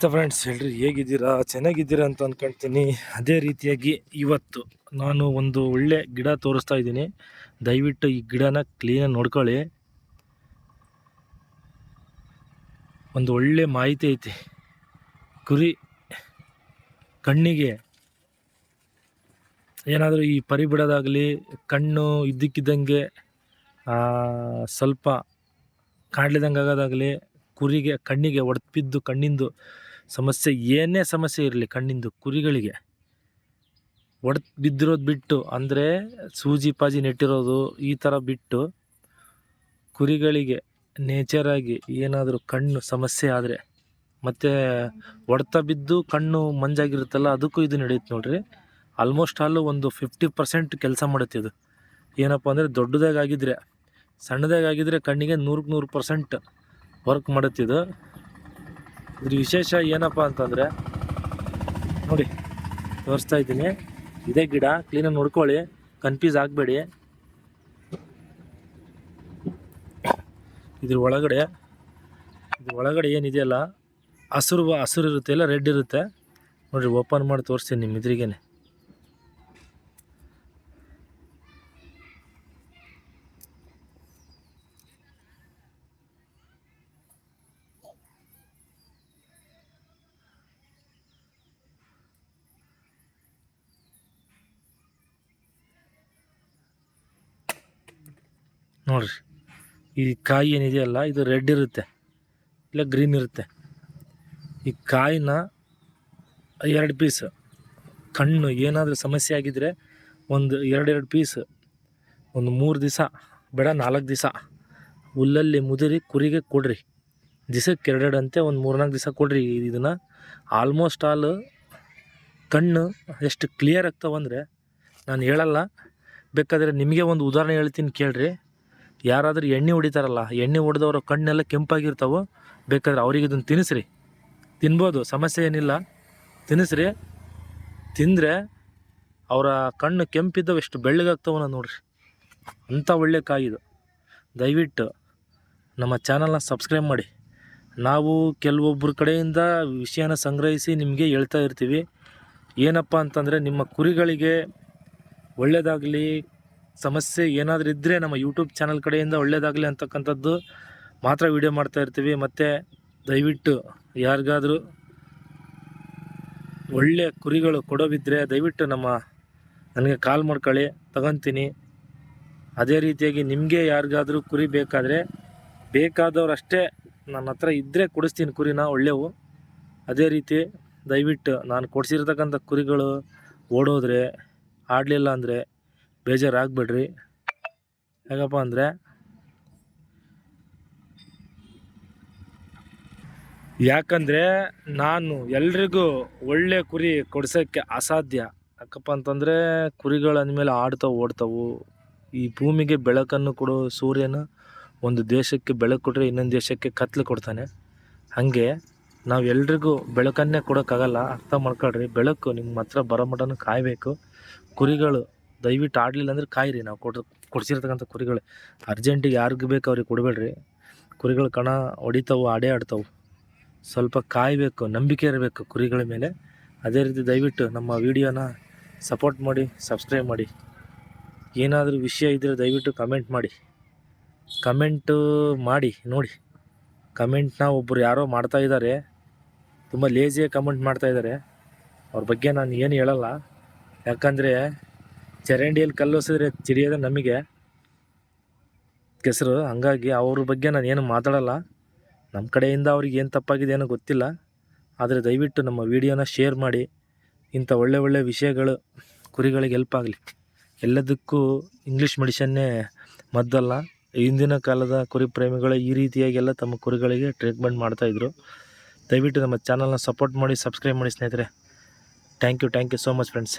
Friends ಹೇಳ್ರಿ ಹೇಗಿದ್ದೀರಾ? ಚೆನ್ನಾಗಿದ್ದೀರಾ ಅಂತ ಅಂದ್ಕೊಳ್ತೀನಿ ಅದೇ ರೀತಿಯಾಗಿ ಇವತ್ತು ನಾನು ಒಂದು ಒಳ್ಳೆ ಗಿಡ ತೋರಿಸ್ತಾ ಇದ್ದೀನಿ. ದಯವಿಟ್ಟು ಈ ಗಿಡನ ಕ್ಲೀನಾಗಿ ನೋಡ್ಕೊಳ್ಳಿ. ಒಂದು ಒಳ್ಳೆ ಮಾಹಿತಿ ಐತಿ. ಕುರಿ ಕಣ್ಣಿಗೆ ಏನಾದರೂ ಈ ಪರಿ ಬಿಡೋದಾಗಲಿ ಕಣ್ಣು ಇದ್ದಕ್ಕಿದ್ದಂಗೆ ಸ್ವಲ್ಪ ಕಾಣ್ಲಿದಂಗೆ ಆಗೋದಾಗಲಿ ಕುರಿಗೆ ಕಣ್ಣಿಗೆ ಒಡೆದು ಬಿದ್ದು ಕಣ್ಣಿಂದು ಸಮಸ್ಯೆ ಏನೇ ಸಮಸ್ಯೆ ಇರಲಿ ಕಣ್ಣಿಂದು ಕುರಿಗಳಿಗೆ. ಒಡೆದು ಬಿದ್ದಿರೋದು ಬಿಟ್ಟು, ಅಂದರೆ ಸೂಜಿ ಪಾಜಿ ನೆಟ್ಟಿರೋದು ಈ ಥರ ಬಿಟ್ಟು ಕುರಿಗಳಿಗೆ ನೇಚರಾಗಿ ಏನಾದರೂ ಕಣ್ಣು ಸಮಸ್ಯೆ ಆದರೆ, ಮತ್ತು ಒಡೆತ ಬಿದ್ದು ಕಣ್ಣು ಮಂಜಾಗಿರುತ್ತಲ್ಲ ಅದಕ್ಕೂ ಇದು ನಡೆಯುತ್ತೆ ನೋಡಿರಿ. ಆಲ್ಮೋಸ್ಟ್ ಆಲ್ ಒಂದು ಫಿಫ್ಟಿ ಪರ್ಸೆಂಟ್ ಕೆಲಸ ಮಾಡುತ್ತೆ ಇದು. ಏನಪ್ಪ ಅಂದರೆ ದೊಡ್ಡದಾಗಿದ್ದರೆ ಸಣ್ಣದಾಗಿದ್ದರೆ ಕಣ್ಣಿಗೆ ನೂರಕ್ಕೆ ನೂರು ಪರ್ಸೆಂಟ್ ವರ್ಕ್ ಮಾಡುತ್ತಿದ್ದು ಇದ್ರ ವಿಶೇಷ ಏನಪ್ಪ ಅಂತಂದರೆ, ನೋಡಿ, ತೋರಿಸ್ತಾ ಇದ್ದೀನಿ. ಇದೇ ಗಿಡ ಕ್ಲೀನಾಗಿ ನೋಡ್ಕೊಳ್ಳಿ. ಕನ್ಫ್ಯೂಸ್ ಆಗಬೇಡಿ. ಇದ್ರ ಒಳಗಡೆ ಇದ್ರ ಒಳಗಡೆ ಏನಿದೆಯಲ್ಲ ಹಸಿರು ಹಸಿರು ಇರುತ್ತೆ, ಇಲ್ಲ ರೆಡ್ ಇರುತ್ತೆ. ನೋಡಿರಿ ಓಪನ್ ಮಾಡಿ ತೋರಿಸ್ತೀನಿ ನಿಮ್ಮ ಇದ್ರಿಗೇನೆ ನೋಡ್ರಿ. ಈ ಕಾಯಿ ಏನಿದೆಯಲ್ಲ, ಇದು ರೆಡ್ ಇರುತ್ತೆ, ಇಲ್ಲ ಗ್ರೀನ್ ಇರುತ್ತೆ. ಈ ಕಾಯಿನ ಎರಡು ಪೀಸ್ ಕಣ್ಣು ಏನಾದರೂ ಸಮಸ್ಯೆ ಆಗಿದ್ದರೆ ಒಂದು ಎರಡೆರಡು ಪೀಸ್ ಒಂದು ಮೂರು ದಿವಸ ಬೇಡ ನಾಲ್ಕು ದಿವಸ ಹುಲ್ಲಲ್ಲಿ ಮುದುರಿ ಕುರಿಗೆ ಕೊಡ್ರಿ. ದಿವಸಕ್ಕೆ ಎರಡೆರಡು ಅಂತೆ, ಒಂದು ಮೂರ್ನಾಲ್ಕು ದಿವಸ ಕೊಡ್ರಿ ಇದನ್ನು. ಆಲ್ಮೋಸ್ಟ್ ಆಲ್ ಕಣ್ಣು ಎಷ್ಟು ಕ್ಲಿಯರ್ ಆಗ್ತಾವಂದರೆ ನಾನು ಹೇಳಲ್ಲ. ಬೇಕಾದರೆ ನಿಮಗೆ ಒಂದು ಉದಾಹರಣೆ ಹೇಳ್ತೀನಿ ಕೇಳ್ರಿ. ಯಾರಾದರೂ ಎಣ್ಣೆ ಹೊಡಿತಾರಲ್ಲ, ಎಣ್ಣೆ ಹೊಡೆದವ್ರ ಕಣ್ಣೆಲ್ಲ ಕೆಂಪಾಗಿರ್ತಾವೋ, ಬೇಕಾದ್ರೆ ಅವ್ರಿಗೆ ಇದನ್ನು ತಿನ್ನಿಸ್ರಿ. ತಿನ್ಬೋದು, ಸಮಸ್ಯೆ ಏನಿಲ್ಲ. ತಿನ್ನಿಸ್ರಿ. ತಿಂದರೆ ಅವರ ಕಣ್ಣು ಕೆಂಪಿದ್ದವು, ಎಷ್ಟು ಬೆಳ್ಳಗಾಗ್ತಾವನ ನೋಡ್ರಿ. ಅಂಥ ಒಳ್ಳೆ ಕಾಯಿ ಇದು. ದಯವಿಟ್ಟು ನಮ್ಮ ಚಾನಲ್ನ ಸಬ್ಸ್ಕ್ರೈಬ್ ಮಾಡಿ. ನಾವು ಕೆಲವೊಬ್ಬರ ಕಡೆಯಿಂದ ವಿಷಯನ ಸಂಗ್ರಹಿಸಿ ನಿಮಗೆ ಹೇಳ್ತಾ ಇರ್ತೀವಿ. ಏನಪ್ಪ ಅಂತಂದರೆ ನಿಮ್ಮ ಕುರಿಗಳಿಗೆ ಒಳ್ಳೆಯದಾಗಲಿ ಸಮಸ್ಯೆ ಏನಾದರೂ ಇದ್ದರೆ ನಮ್ಮ ಯೂಟ್ಯೂಬ್ ಚಾನಲ್ ಕಡೆಯಿಂದ ಒಳ್ಳೆಯದಾಗಲಿ ಅಂತಕ್ಕಂಥದ್ದು ಮಾತ್ರ ವಿಡಿಯೋ ಮಾಡ್ತಾ ಇರ್ತೀವಿ. ಮತ್ತು ದಯವಿಟ್ಟು ಯಾರಿಗಾದರೂ ಒಳ್ಳೆ ಕುರಿಗಳು ಕೊಡೋವಿದ್ದರೆ ದಯವಿಟ್ಟು ನಮ್ಮ ನನಗೆ ಕಾಲ್ ಮಾಡ್ಕೊಳ್ಳಿ, ತಗೊತೀನಿ. ಅದೇ ರೀತಿಯಾಗಿ ನಿಮಗೆ ಯಾರಿಗಾದರೂ ಕುರಿ ಬೇಕಾದರೆ ಬೇಕಾದವರಷ್ಟೇ ನನ್ನ ಹತ್ರ ಇದ್ದರೆ ಕೊಡಿಸ್ತೀನಿ ಕುರಿನ, ಒಳ್ಳೆವು. ಅದೇ ರೀತಿ ದಯವಿಟ್ಟು ನಾನು ಕೊಡಿಸಿರ್ತಕ್ಕಂಥ ಕುರಿಗಳು ಓಡೋದ್ರೆ, ಆಡಲಿಲ್ಲ ಅಂದರೆ ಬೇಜಾರಾಗಬೇಡ್ರಿ. ಹೇಗಪ್ಪ ಅಂದರೆ? ಯಾಕಂದರೆ ನಾನು ಎಲ್ರಿಗೂ ಒಳ್ಳೆ ಕುರಿ ಕೊಡ್ಸೋಕ್ಕೆ ಅಸಾಧ್ಯ. ಯಾಕಪ್ಪ ಅಂತಂದರೆ ಕುರಿಗಳು ಅಂದಮೇಲೆ ಆಡ್ತಾವೆ ಓಡ್ತಾವು. ಈ ಭೂಮಿಗೆ ಬೆಳಕನ್ನು ಕೊಡೋ ಸೂರ್ಯನ ಒಂದು ದೇಶಕ್ಕೆ ಬೆಳಕು ಕೊಟ್ಟರೆ ಇನ್ನೊಂದು ದೇಶಕ್ಕೆ ಕತ್ಲು ಕೊಡ್ತಾನೆ. ಹಾಗೆ ನಾವು ಎಲ್ರಿಗೂ ಬೆಳಕನ್ನೇ ಕೊಡೋಕ್ಕಾಗಲ್ಲ, ಅರ್ಥ ಮಾಡ್ಕೊಳ್ರಿ. ಬೆಳಕು ನಿಮ್ಮ ಹತ್ರ ಬರೋ ಮಟನೂ ಕಾಯಬೇಕು. ಕುರಿಗಳು ದಯವಿಟ್ಟು ಆಡಲಿಲ್ಲ ಅಂದ್ರೆ ಕಾಯಿರಿ, ನಾವು ಕೊಡ್ ಕೊಡಿಸಿರ್ತಕ್ಕಂಥ ಕುರಿಗಳು. ಅರ್ಜೆಂಟಿಗೆ ಯಾರಿಗೆ ಬೇಕು ಅವ್ರಿಗೆ ಕೊಡಬೇಡ್ರಿ. ಕುರಿಗಳು ಕಣ ಹೊಡಿತಾವು, ಆಡೇ ಆಡ್ತಾವು. ಸ್ವಲ್ಪ ಕಾಯಬೇಕು, ನಂಬಿಕೆ ಇರಬೇಕು ಕುರಿಗಳ ಮೇಲೆ. ಅದೇ ರೀತಿ ದಯವಿಟ್ಟು ನಮ್ಮ ವಿಡಿಯೋನ ಸಪೋರ್ಟ್ ಮಾಡಿ, ಸಬ್ಸ್ಕ್ರೈಬ್ ಮಾಡಿ. ಏನಾದರೂ ವಿಷಯ ಇದ್ದರೆ ದಯವಿಟ್ಟು ಕಮೆಂಟ್ ಮಾಡಿ. ಕಮೆಂಟು ಮಾಡಿ, ನೋಡಿ. ಕಮೆಂಟ್ನ ಒಬ್ಬರು ಯಾರೋ ಮಾಡ್ತಾ ಇದ್ದಾರೆ ತುಂಬ ಲೇಜಿಯಾಗಿ ಕಮೆಂಟ್ ಮಾಡ್ತಾ ಇದ್ದಾರೆ ಅವ್ರ ಬಗ್ಗೆ ನಾನು ಏನು ಹೇಳಲ್ಲ. ಯಾಕಂದರೆ ಚರಂಡಿಯಲ್ಲಿ ಕಲ್ಲೋಸಿದ್ರೆ ಚಿರಿಯೋದು ನಮಗೆ. ಕೆಸರು, ಹಂಗಾಗಿ ಅವ್ರ ಬಗ್ಗೆ ನಾನು ಏನು ಮಾತಾಡಲ್ಲ. ನಮ್ಮ ಕಡೆಯಿಂದ ಅವ್ರಿಗೆ ಏನು ತಪ್ಪಾಗಿದೆ ಏನೋ ಗೊತ್ತಿಲ್ಲ. ಆದರೆ ದಯವಿಟ್ಟು ನಮ್ಮ ವಿಡಿಯೋನ ಶೇರ್ ಮಾಡಿ. ಇಂಥ ಒಳ್ಳೆ ಒಳ್ಳೆ ವಿಷಯಗಳು, ಕುರಿಗಳಿಗೆ ಹೆಲ್ಪ್ ಆಗಲಿ. ಎಲ್ಲದಕ್ಕೂ ಇಂಗ್ಲೀಷ್ ಮೆಡಿಷನ್ನೇ ಮದ್ದಲ್ಲ. ಹಿಂದಿನ ಕಾಲದ ಕುರಿ ಪ್ರೇಮಿಗಳು ಈ ರೀತಿಯಾಗೆಲ್ಲ ತಮ್ಮ ಕುರಿಗಳಿಗೆ ಟ್ರೀಟ್ಮೆಂಟ್ ಮಾಡ್ತಾಯಿದ್ರು ದಯವಿಟ್ಟು ನಮ್ಮ ಚಾನಲ್ನ ಸಪೋರ್ಟ್ ಮಾಡಿ ಸಬ್ಸ್ಕ್ರೈಬ್ ಮಾಡಿ ಸ್ನೇಹಿತರೆ. Thank you thank you so much friends